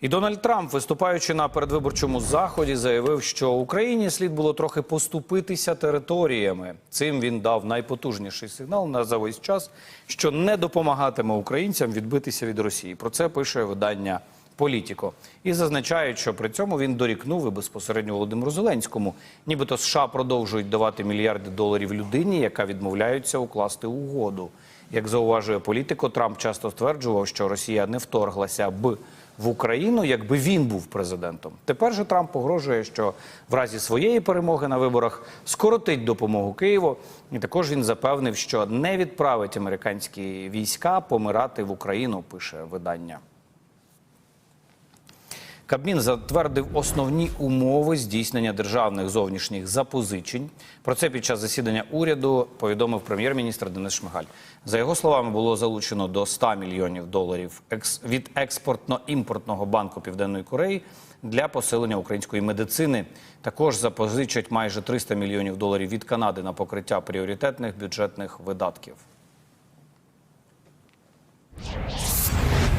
І Дональд Трамп, виступаючи на передвиборчому заході, заявив, що Україні слід було трохи поступитися територіями. Цим він дав найпотужніший сигнал на за весь час, що не допомагатиме українцям відбитися від Росії. Про це пише видання Політіко і зазначає, що при цьому він дорікнув і безпосередньо Володимиру Зеленському. Нібито США продовжують давати мільярди доларів людині, яка відмовляється укласти угоду. Як зауважує політико, Трамп часто стверджував, що Росія не вторглася б в Україну, якби він був президентом. Тепер же Трамп погрожує, що в разі своєї перемоги на виборах скоротить допомогу Києву. І також він запевнив, що не відправить американські війська помирати в Україну. Пише видання. Кабмін затвердив основні умови здійснення державних зовнішніх запозичень. Про це під час засідання уряду повідомив прем'єр-міністр Денис Шмигаль. За його словами, було залучено до 100 мільйонів доларів від експортно-імпортного банку Південної Кореї для посилення української медицини. Також запозичать майже 300 мільйонів доларів від Канади на покриття пріоритетних бюджетних видатків.